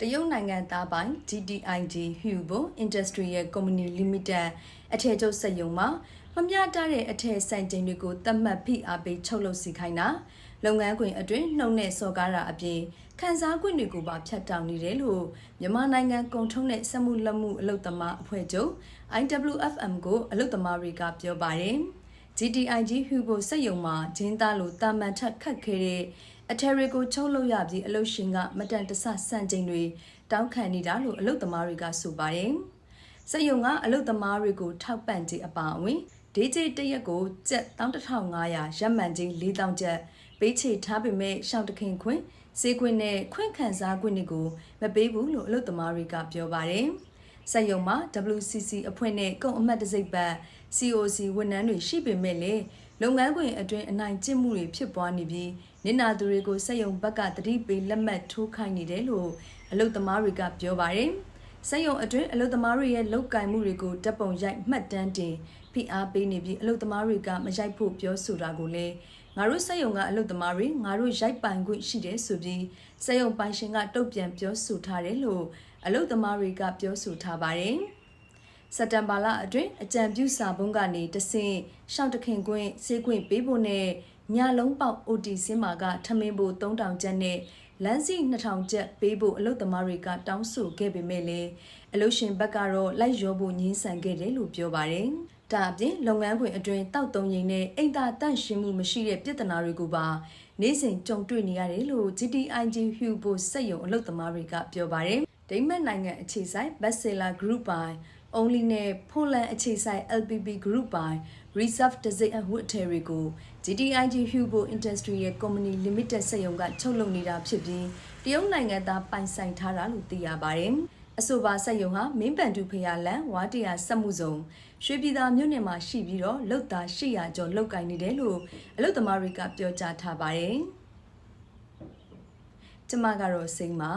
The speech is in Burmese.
တရုတ်နိုင်ငံသားပိုင် GTIG Hubo Industrial Company Limited အထည်ချုပ်စက်ရုံမှာမမျှတတဲ့အထည်ဆိုင်ချိန်တွေကိုသတ်မှတ်ဖိအားပေးချုပ်လုပ်စီခိုင်းတာလုပ်ငန်းခွင်အတွင်းနှုတ်နဲ့စော်ကားတာအပြင်ခန်းစားခွင့်တွေကိုပါဖျက်တောက်နေတယ်လို့မြန်မာနိုင်ငံကုန်ထုံးတဲ့စက်မှုလက်မှုအလုပ်သမားအဖွဲ့ချုပ် IWFM ကိုအလုပ်သမားတွေကပြောပါတယ် GTIG Hugo စက်ရုံမှာဂျင်းသားလိုတာမန်ထက်ခတ်ခဲတဲ့အထယ်တွေကိုချုပ်လုပ်ရပြီးအလုပ်ရှင်ကမတန်တဆစံချိန်တွေတောင်းခံနေတာလို့အလုပ်သမားတွေကဆိုပါတယ်။စက်ရုံကအလုပ်သမားတွေကိုထောက်ပံ့ခြင်းအပါအဝင်ဒေးဂျေတရက်ကိုကျပ်11500ရက်မှန်ခြင်း4000ကျပ်ပေးချေထားပေမဲ့ရှောင်းတခင်ခွင့်စေခွင့်နဲ့ခွင့်ခံစားခွင့်တွေကိုမပေးဘူးလို့အလုပ်သမားတွေကပြောပါတယ်။ စက်ရုံမှာ WCC အဖွဲ့နဲ့ကုန်အမှတ်တစိပ်ပတ် COC ဝန်ထမ်းတွေရှိပေမဲ့လည်းလုပ်ငန်းခွင်အတွင်းအနိုင်ကျင့်မှုတွေဖြစ်ပွားနေပြီးနင်နာသူတွေကိုစက်ရုံဘက်ကတတိပေးလက်မှတ်ထိုးခိုင်းနေတယ်လို့အလုပ်သမားတွေကပြောပါတယ်။ စက်ရုံအတွင်းအလုပ်သမားတွေရဲ့လုတ်ကင်မှုတွေကိုတပ်ပုံရိုက်မှတ်တမ်းတင်ဖိအားပေးနေပြီးအလုပ်သမားတွေကမရိုက်ဖို့ပြောဆိုတာကိုလည်းငါတို့စက်ရုံကအလုပ်သမားတွေငါတို့ရိုက်ပိုင်ခွင့်ရှိတယ်ဆိုပြီးစက်ရုံပိုင်ရှင်ကတုတ်ပြန်ပြောဆိုထားတယ်လို့အလုပ်သမားတွေကပြောဆိုထားပါတယ်။စက်တမ်ဘာလအတွင်းအကြံပြုစာပုံးကနေတဆင့်ရှောင်းတခင်ခွင့်စေးခွင့်ပေးဖို့နဲ့ညလုံးပေါက် OT စင်းမာကထမင်းဖို့3000ကျပ်နဲ့ လမ်းစီ2000ကျပ်ပေးဖို့အလုပ်သမားတွေကတောင်းဆိုခဲ့ပေမဲ့လည်းအလုပ်ရှင်ဘက်ကတော့လိုက်ရောဖို့ညှင်းဆန်ခဲ့တယ်လို့ပြောပါတယ်။ဒါအပြင်လုပ်ငန်းခွင်အတွင်းတောက်တုံရင်နဲ့အိမ်သာတန့်ရှင်းမှုမရှိတဲ့ပြဿနာတွေကိုပါနေ့စဉ်ကြုံတွေ့နေရတယ်လို့ GTIG Hubo စက်ရုံအလုပ်သမားတွေကပြောပါတယ်။ဒိမတ်နိုင်ငံအခြေဆိုင် Bestseller Group ပိုင် Only နဲ့ Poland အခြေဆိုင် LPP Group ပိုင် Reserve တစိအဝတ်အထည်တွေကို GTIG Hugo Industrial Company Limited စက်ရုံကချုပ်လုပ်နေတာဖြစ်ပြီးတရုတ်နိုင်ငံသားပိုင်ဆိုင်ထားတာလို့သိရပါတယ်။အဆိုပါစက်ရုံဟာမင်းပန်တူဖရာလန်ဝါတရာစက်မှုစုံရွှေပြည်သာမြို့နယ်မှာရှိပြီးတော့လုတ်သား800ကျော်လုတ်ကင်နေတယ်လို့အလုတ်သမားတွေကပြောကြားထားပါတယ်။ကျမကတော့စိတ်မှာ